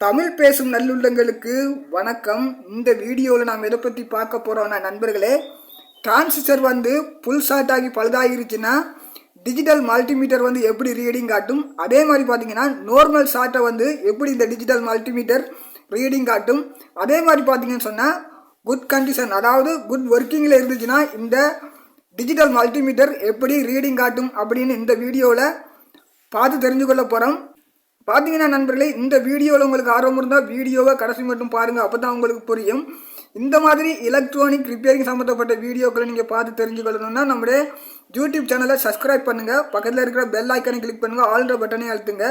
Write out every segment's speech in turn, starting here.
தமிழ் பேசும் நல்லுள்ளங்களுக்கு வணக்கம். இந்த வீடியோவில் நாம் எதை பற்றி பார்க்க போகிறோம்னா நண்பர்களே டிரான்சிஸ்டர் வந்து புல் ஷார்ட் ஆகி பழுதாகிருச்சுன்னா டிஜிட்டல் மல்டிமீட்டர் வந்து எப்படி ரீடிங் காட்டும்? அதே மாதிரி பார்த்தீங்கன்னா நார்மல் ஷார்ட்டை வந்து எப்படி இந்த டிஜிட்டல் மல்டிமீட்டர் ரீடிங் காட்டும்? அதே மாதிரி பார்த்தீங்கன்னு சொன்னால் குட் கண்டிஷன் அதாவது குட் ஒர்க்கிங்கில் இருந்துச்சுன்னா இந்த டிஜிட்டல் மல்டிமீட்டர் எப்படி ரீடிங் காட்டும் அப்படின்னு இந்த வீடியோவில் பார்த்து தெரிஞ்சு கொள்ள போகிறோம் பார்த்தீங்கன்னா நண்பர்களே இந்த வீடியோவில் உங்களுக்கு ஆர்வம் இருந்தால் வீடியோவை கடைசி மட்டும் பாருங்கள் அப்போ தான் உங்களுக்கு புரியும். இந்த மாதிரி எலக்ட்ரானிக் ரிப்பேரிங் சம்மந்தப்பட்ட வீடியோக்களை நீங்கள் பார்த்து தெரிஞ்சுக்கொள்ளணும்னா நம்முடைய யூடியூப் சேனலை சப்ஸ்கிரைப் பண்ணுங்கள் பக்கத்தில் இருக்கிற பெல் ஐக்கனை கிளிக் பண்ணுங்கள் ஆல்ற பட்டனை அழுத்துங்க.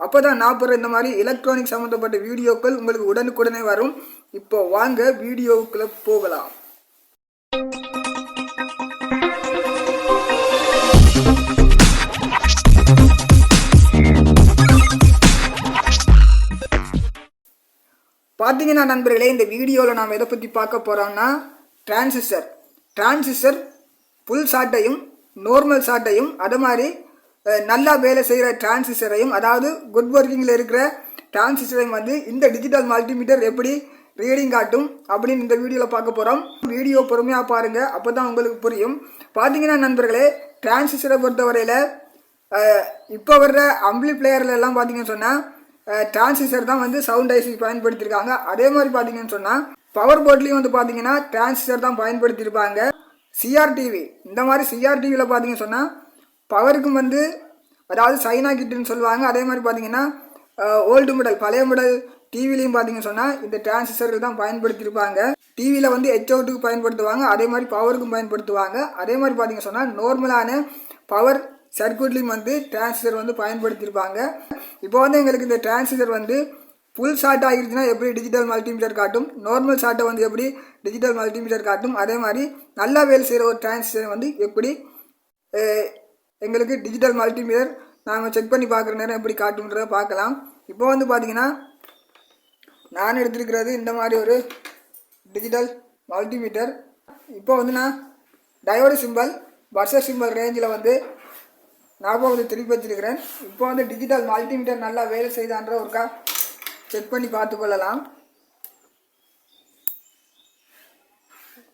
அப்போ தான் நான் போகிற இந்த மாதிரி எலக்ட்ரானிக் சம்மந்தப்பட்ட வீடியோக்கள் உங்களுக்கு உடனுக்குடனே வரும். இப்போ வாங்க வீடியோவுக்குள்ளே போகலாம். பார்த்தீங்கன்னா நண்பர்களே இந்த வீடியோவில் நாம் எதை பற்றி பார்க்க போகிறோம்னா டிரான்சிஸ்டர் டிரான்சிஸ்டர் புல் ஷார்ட்டையும் நார்மல் ஷார்ட்டையும் அது மாதிரி நல்லா வேலை செய்கிற டிரான்சிஸ்டரையும் அதாவது குட் ஒர்க்கிங்கில் இருக்கிற டிரான்சிஸ்டரையும் வந்து இந்த டிஜிட்டல் மல்டிமீட்டர் எப்படி ரீடிங் காட்டும் அப்படின்னு இந்த வீடியோவில் பார்க்க போகிறோம் வீடியோ பொறுமையாக பாருங்கள் அப்போ தான் உங்களுக்கு புரியும். பார்த்தீங்கன்னா நண்பர்களே டிரான்சிஸ்டரை பொறுத்தவரையில் இப்போ வர்ற அம்பிளி பிளேயர்ல எல்லாம் பார்த்தீங்கன்னு சொன்னால் டிரான்சிஸ்டர் தான் வந்து சவுண்ட் ஐசி பயன்படுத்தியிருக்காங்க. அதே மாதிரி பார்த்தீங்கன்னு சொன்னால் பவர் போர்ட்லேயும் வந்து பார்த்தீங்கன்னா டிரான்சிஸ்டர் தான் பயன்படுத்தியிருப்பாங்க. சிஆர்டிவி இந்த மாதிரி சிஆர்டிவியில் பார்த்தீங்கன்னு சொன்னால் பவருக்கும் வந்து அதாவது சைனா கிட்டுன்னு சொல்லுவாங்க. அதே மாதிரி பார்த்தீங்கன்னா ஓல்டு மாடல் பழைய மாடல் டிவிலையும் பார்த்தீங்கன்னு சொன்னால் இந்த டிரான்சிஸ்டர்கள் தான் பயன்படுத்தியிருப்பாங்க. டிவியில் வந்து ஹெச் அவுட்டுக்கு பயன்படுத்துவாங்க. அதே மாதிரி பவருக்கும் பயன்படுத்துவாங்க. அதே மாதிரி பார்த்தீங்கன்னு சொன்னால் நார்மலான பவர் சர்க்யூட்லேயும் வந்து டிரான்சிஸ்டர் வந்து பயன்படுத்தியிருப்பாங்க. இப்போ வந்து எங்களுக்கு இந்த டிரான்சிஸ்டர் வந்து ஃபுல் ஷார்ட் ஆகிருச்சுன்னா எப்படி டிஜிட்டல் மல்டிமீட்டர் காட்டும்? நார்மல் ஷார்ட்டை வந்து எப்படி டிஜிட்டல் மல்டிமீட்டர் காட்டும்? அதே மாதிரி நல்லா வேலை செய்கிற ஒரு டிரான்சிஸ்டர் வந்து எப்படி எங்களுக்கு டிஜிட்டல் மல்டிமீட்டர் நாங்கள் செக் பண்ணி பார்க்குற நேரம் எப்படி காட்டுன்றதை பார்க்கலாம். இப்போ வந்து பார்த்தீங்கன்னா நான் எடுத்திருக்கிறது இந்த மாதிரி ஒரு டிஜிட்டல் மல்டிமீட்டர் இப்போ வந்து நான் டயோடு சிம்பல் பர்சர் சிம்பல் ரேஞ்சில் வந்து ஞாபகம் வந்து திருப்பி வச்சிருக்கிறேன். இப்போ வந்து டிஜிட்டல் மல்டிமீட்டர் நல்லா வேலை செய்தான்ற ஒருக்கா செக் பண்ணி பார்த்து கொள்ளலாம்.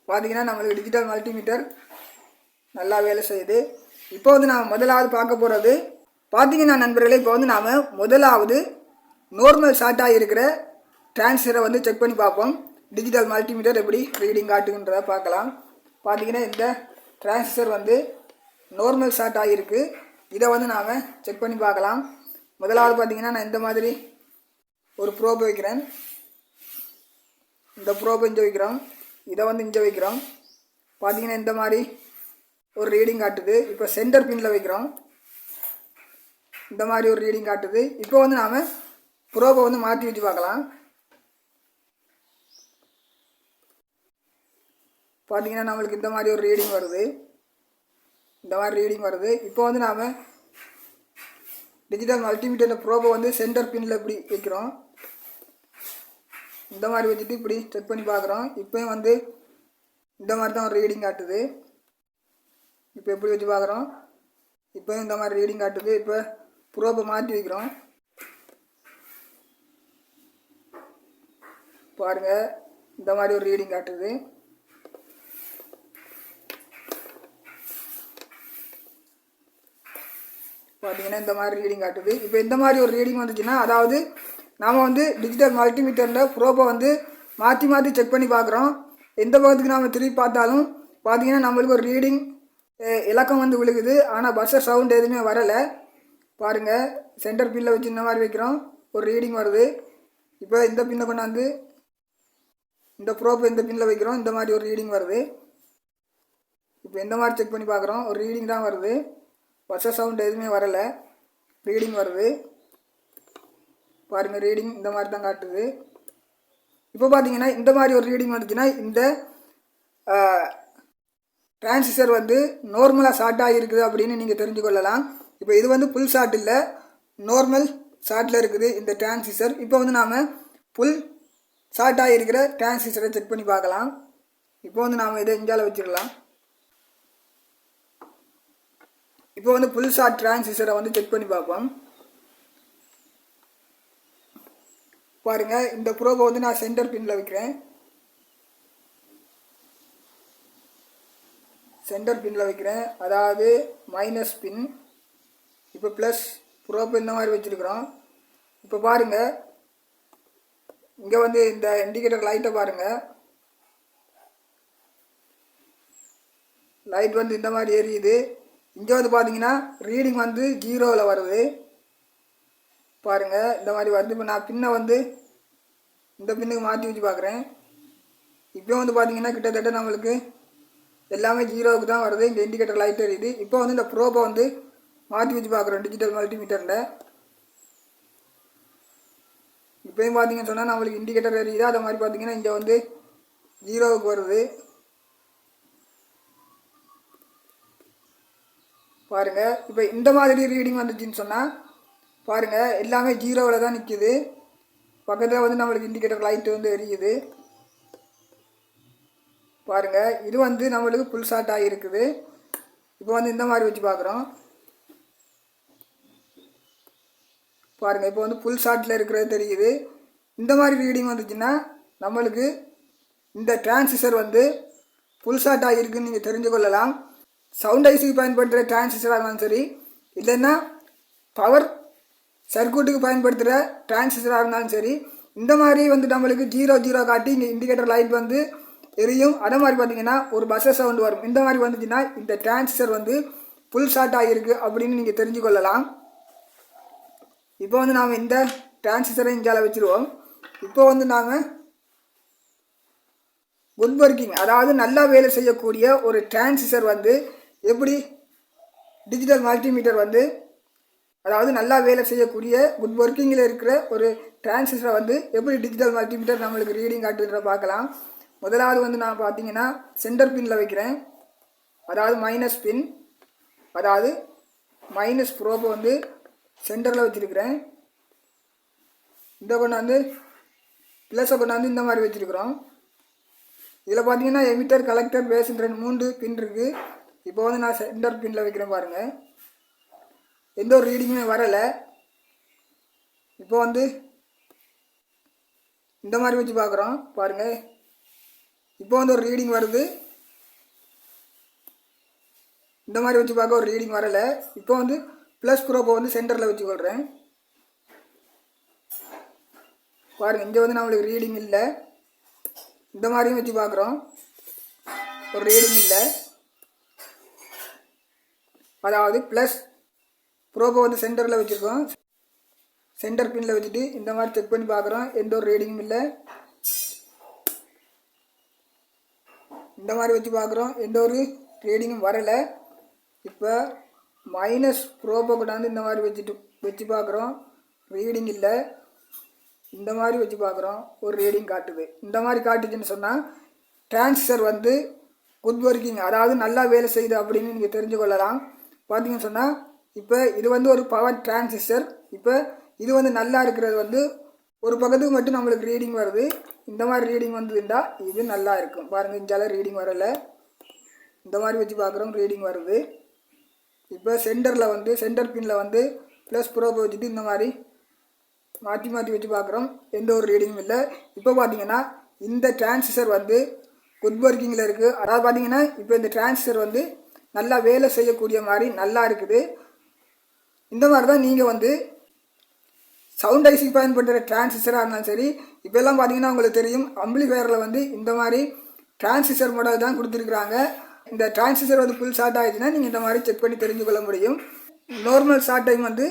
பார்த்தீங்கன்னா நம்மளுக்கு டிஜிட்டல் மல்டிமீட்டர் நல்லா வேலை செய்யுது. இப்போ வந்து நாம் முதலாவது பார்க்க போகிறது பார்த்தீங்கன்னா நண்பர்களே இப்போ வந்து நாம் முதலாவது நார்மல் ஷார்ட்டாக இருக்கிற டிரான்ஸ்ஃபரை வந்து செக் பண்ணி பார்ப்போம். டிஜிட்டல் மல்டிமீட்டர் எப்படி ரீடிங் காட்டுன்றதை பார்க்கலாம். பார்த்தீங்கன்னா இந்த டிரான்சிஸ்டர் வந்து நார்மல் ஷார்ட் ஆகிருக்கு இதை வந்து நாம் செக் பண்ணி பார்க்கலாம். முதலாவது பார்த்தீங்கன்னா நான் இந்த மாதிரி ஒரு ப்ரோப் வைக்கிறேன். இந்த ப்ரோப் இங்கே வைக்கிறோம். இதை வந்து இங்கே வைக்கிறோம். பார்த்தீங்கன்னா இந்த மாதிரி ஒரு ரீடிங் காட்டுது. இப்போ சென்டர் பின்னில் வைக்கிறோம். இந்த மாதிரி ஒரு ரீடிங் காட்டுது. இப்போ வந்து நாம் ப்ரோபை வந்து மாற்றி வச்சு பார்க்கலாம். பார்த்தீங்கன்னா நம்மளுக்கு இந்த மாதிரி ஒரு ரீடிங் வருது. இந்த மாதிரி ரீடிங் வருது. இப்போ வந்து நாம் டிஜிட்டல் மல்டிமீட்டரில் ப்ரோபை வந்து சென்டர் பின்னில் இப்படி வைக்கிறோம். இந்த மாதிரி வச்சுட்டு இப்படி செக் பண்ணி பார்க்குறோம். இப்போயும் வந்து இந்த மாதிரி தான் ஒரு ரீடிங் காட்டுது. இப்போ எப்படி வச்சு பார்க்குறோம்? இப்போயும் இந்த மாதிரி ரீடிங் காட்டுது. இப்போ ப்ரோபை மாற்றி வைக்கிறோம். பாருங்கள் இந்த மாதிரி ஒரு ரீடிங் காட்டுது. பார்த்தீங்கன்னா இந்த மாதிரி ரீடிங் காட்டுது. இப்போ இந்த மாதிரி ஒரு ரீடிங் வந்துச்சுன்னா அதாவது நாம் வந்து டிஜிட்டல் மல்டிமீட்டரில் ப்ரோப்பை வந்து மாற்றி மாற்றி செக் பண்ணி பார்க்குறோம் எந்த பக்கத்துக்கு நாம் திருப்பி பார்த்தாலும் பார்த்தீங்கன்னா நம்மளுக்கு ஒரு ரீடிங் இலக்கம் வந்து விழுகுது. ஆனால் பஸ்ஸர் சவுண்ட் எதுவுமே வரலை. பாருங்கள் சென்டர் பின்னில் வச்சு இந்த மாதிரி வைக்கிறோம். ஒரு ரீடிங் வருது. இப்போ இந்த பின்னை கொண்டாந்து இந்த ப்ரோப்பை இந்த பின்னில் வைக்கிறோம். இந்த மாதிரி ஒரு ரீடிங் வருது. இப்போ எந்த மாதிரி செக் பண்ணி பார்க்குறோம் ஒரு ரீடிங் தான் வருது. பஸ்ஸ சவுண்ட் எதுவுமே வரலை. ரீடிங் வருது. பாருங்கள் ரீடிங் இந்த மாதிரி தான் காட்டுது. இப்போ பார்த்தீங்கன்னா இந்த மாதிரி ஒரு ரீடிங் வந்துச்சுன்னா இந்த டிரான்சிஸ்டர் வந்து நார்மலாக ஷார்ட்டாக இருக்குது அப்படின்னு நீங்கள் தெரிஞ்சு கொள்ளலாம் இப்போ இது வந்து புல் ஷார்ட் இல்லை நார்மல் ஷார்ட்டில் இருக்குது இந்த டிரான்சிஸ்டர் இப்போ வந்து நாம் புல் ஷார்ட்டாக இருக்கிற டிரான்சிஸ்டரை செக் பண்ணி பார்க்கலாம். இப்போ வந்து நாம் இதை இந்தியாவில் வச்சிடலாம். இப்போ வந்து புதுசாக ஷார்ட் டிரான்சிஸ்டரை வந்து செக் பண்ணி பார்ப்போம். பாருங்கள் இந்த ப்ரோபை வந்து நான் சென்டர் பின்னில் வைக்கிறேன். சென்டர் பின்னில் வைக்கிறேன். அதாவது மைனஸ் பின் இப்போ ப்ளஸ் ப்ரோப் இந்த மாதிரி வச்சுருக்குறோம். இப்போ பாருங்கள் இங்கே வந்து இந்த இண்டிகேட்டர் லைட்டை பாருங்கள் லைட் வந்து இந்த மாதிரி எரியுது. இங்கே வந்து பார்த்தீங்கன்னா ரீடிங் வந்து ஜீரோவில் வருது. பாருங்கள் இந்த மாதிரி வருது. இப்போ நான் பின்னை வந்து இந்த பின்னுக்கு மாற்றி வச்சு பார்க்குறேன் இப்போ வந்து பார்த்தீங்கன்னா கிட்டத்தட்ட நம்மளுக்கு எல்லாமே ஜீரோவுக்கு தான் வருது. இந்த இண்டிகேட்டர் லைட் எரியுது இப்போ வந்து இந்த ப்ரோபை வந்து மாற்றி வச்சு பார்க்குறோம் டிஜிட்டல் மல்டிமீட்டரில் இப்போயும் பார்த்தீங்கன்னு சொன்னால் நம்மளுக்கு இண்டிகேட்டர் எரியுது அதை மாதிரி பார்த்தீங்கன்னா இங்கே வந்து ஜீரோவுக்கு வருது. பாருங்கள் இப்போ இந்த மாதிரி ரீடிங் வந்துச்சுன்னு சொன்னால் பாருங்கள் எல்லாமே ஜீரோவில் தான் நிற்கிது பக்கத்தில் வந்து நம்மளுக்கு இண்டிகேட்டர் லைட் வந்து எரியுது. பாருங்கள் இது வந்து நம்மளுக்கு புல் ஷார்ட் ஆகிருக்குது இப்போ வந்து இந்த மாதிரி வச்சு பார்க்குறோம் பாருங்கள் இப்போ வந்து ஃபுல் ஷார்ட்டில் இருக்கிறது தெரியுது. இந்த மாதிரி ரீடிங் வந்துச்சுன்னா நம்மளுக்கு இந்த டிரான்சிஸ்டர் வந்து ஃபுல் ஷார்ட் ஆகியிருக்குன்னு நீங்கள் தெரிஞ்சு கொள்ளலாம் சவுண்ட் ஐசிக்கு பயன்படுத்துகிற டிரான்சிஸ்டராக இருந்தாலும் சரி இல்லைன்னா பவர் சர்க்யூட்டுக்கு பயன்படுத்துகிற டிரான்சிஸ்டராக இருந்தாலும் சரி இந்த மாதிரி வந்து நம்மளுக்கு ஜீரோ ஜீரோ காட்டி இங்கே இண்டிகேட்டர் லைட் வந்து எரியும். அதே மாதிரி பார்த்தீங்கன்னா ஒரு பஸ்ஸஸ் சவுண்டு வரும். இந்த மாதிரி வந்துச்சுன்னா இந்த டிரான்சிஸ்டர் வந்து ஃபுல் ஷார்ட் ஆகியிருக்கு அப்படின்னு நீங்கள் தெரிஞ்சு கொள்ளலாம் இப்போ வந்து நாம் இந்த டிரான்சிஸ்டரை இங்கே வச்சுருவோம். இப்போ வந்து நாம் குட் ஒர்க்கிங் அதாவது நல்லா வேலை செய்யக்கூடிய ஒரு டிரான்சிஸ்டர் வந்து எப்படி டிஜிட்டல் மல்டிமீட்டர் வந்து அதாவது நல்லா வேலை செய்யக்கூடிய குட் ஒர்க்கிங்கில் இருக்கிற ஒரு டிரான்சிஸ்டரை வந்து எப்படி டிஜிட்டல் மல்டிமீட்டர் நம்மளுக்கு ரீடிங் காட்டுன்ற பார்க்கலாம். முதலாவது வந்து நான் பார்த்தீங்கன்னா சென்டர் பின்னில் வைக்கிறேன். அதாவது மைனஸ் பின் அதாவது மைனஸ் ப்ரோப்பை வந்து சென்டரில் வச்சுருக்கிறேன். இந்த கொண்டாந்து ப்ளஸை கொண்டாந்து இந்த மாதிரி வச்சுருக்குறோம். இதில் பார்த்தீங்கன்னா எமிட்டர் கலெக்டர் பேசுன்ற மூன்று பின் இருக்குது இப்போ வந்து நான் சென்டர் பின்னில் வைக்கிறேன் பாருங்கள் எந்த ஒரு ரீடிங்குமே வரலை. இப்போ வந்து இந்த மாதிரி வச்சு பார்க்குறோம். பாருங்கள் இப்போ வந்து ஒரு ரீடிங் வருது. இந்த மாதிரி வச்சு பார்க்க ஒரு ரீடிங் வரலை. இப்போ வந்து ப்ளஸ் ப்ரோப்பை வந்து சென்டரில் வச்சு கொள்கிறேன் பாருங்கள் இங்கே வந்து நம்மளுக்கு ரீடிங் இல்லை. இந்த மாதிரியும் வச்சு பார்க்குறோம். ஒரு ரீடிங் இல்லை. அதாவது ப்ளஸ் ப்ரோபோ வந்து சென்டரில் வச்சுருக்கோம். சென்டர் பின்னில் வச்சுட்டு இந்த மாதிரி செக் பண்ணி பார்க்குறோம். எந்த ஒரு ரீடிங்கும் இல்லை. இந்த மாதிரி வச்சு பார்க்குறோம். எந்த ஒரு ரீடிங்கும் வரலை. இப்போ மைனஸ் ப்ரோப்பை கொண்டாந்து இந்த மாதிரி வச்சுட்டு வச்சு பார்க்குறோம். ரீடிங் இல்லை. இந்த மாதிரி வச்சு பார்க்குறோம். ஒரு ரீடிங் காட்டுது. இந்த மாதிரி காட்டுச்சுன்னு சொன்னால் டிரான்சிஸ்டர் வந்து குட் ஒர்க்கிங் அதாவது நல்லா வேலை செய்யுது அப்படின்னு நீங்கள் தெரிஞ்சு கொள்ளலாம் பார்த்தீங்கன்னு சொன்னால் இப்போ இது வந்து ஒரு பவர் டிரான்சிஸ்டர் இப்போ இது வந்து நல்லா இருக்கிறது வந்து ஒரு பக்கத்துக்கு மட்டும் நம்மளுக்கு ரீடிங் வருது. இந்த மாதிரி ரீடிங் வந்ததுண்டா இது நல்லா இருக்கும். பாருங்கள் இஞ்சால ரீடிங் வரலை. இந்த மாதிரி வச்சு பார்க்குறோம் ரீடிங் வருது. இப்போ சென்டரில் வந்து சென்டர் பின்னில் வந்து ப்ளஸ் ப்ரோப்பை வச்சுட்டு இந்த மாதிரி மாற்றி மாற்றி வச்சு பார்க்குறோம் எந்த ஒரு ரீடிங்கும் இல்லை. இப்போ பார்த்தீங்கன்னா இந்த டிரான்சிஸ்டர் வந்து குட் ஒர்க்கிங்கில் இருக்குது அதாவது பார்த்தீங்கன்னா இப்போ இந்த டிரான்சிஸ்டர் வந்து நல்லா வேலை செய்யக்கூடிய மாதிரி நல்லா இருக்குது. இந்த மாதிரி தான் நீங்கள் வந்து சவுண்ட் ஐசி பயன்படுத்துகிற டிரான்சிஸ்டராக இருந்தாலும் சரி இப்போல்லாம் பார்த்தீங்கன்னா உங்களுக்கு தெரியும் அம்பிளிஃபயரில் வந்து இந்த மாதிரி டிரான்சிஸ்டர் மாடல் தான் கொடுத்துருக்குறாங்க. இந்த டிரான்சிஸ்டர் வந்து ஃபுல் ஷார்ட் ஆகிடுச்சுன்னா நீங்கள் இந்த மாதிரி செக் பண்ணி தெரிஞ்சு கொள்ள முடியும். நார்மல் ஷார்ட் டைம் வந்து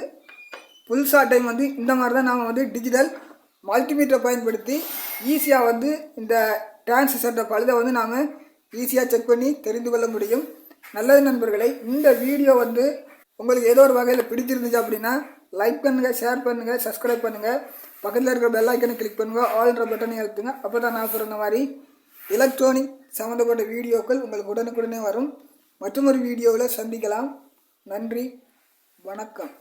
ஃபுல் ஷார்ட் டைம் வந்து இந்த மாதிரி தான் நாம் வந்து டிஜிட்டல் மல்டிமீட்டரை பயன்படுத்தி ஈஸியாக வந்து இந்த டிரான்சிஸ்டர் பழுதை வந்து நாம் ஈஸியாக செக் பண்ணி தெரிந்து கொள்ள முடியும். நல்லது நண்பர்களே இந்த வீடியோ வந்து உங்களுக்கு ஏதோ ஒரு வகையில் பிடிச்சிருந்துச்சு அப்படின்னா லைக் பண்ணுங்கள் ஷேர் பண்ணுங்கள் சப்ஸ்கிரைப் பண்ணுங்கள் பக்கத்தில் இருக்கிற பெல் ஐக்கனை கிளிக் பண்ணுங்கள் ஆல்ன்ற பட்டனை எழுத்துங்க அப்போ தான் நான் சொன்ன மாதிரி எலக்ட்ரானிக் சம்மந்தப்பட்ட வீடியோக்கள் உங்களுக்கு உடனுக்குடனே வரும். மற்றொரு வீடியோவில் சந்திக்கலாம். நன்றி வணக்கம்.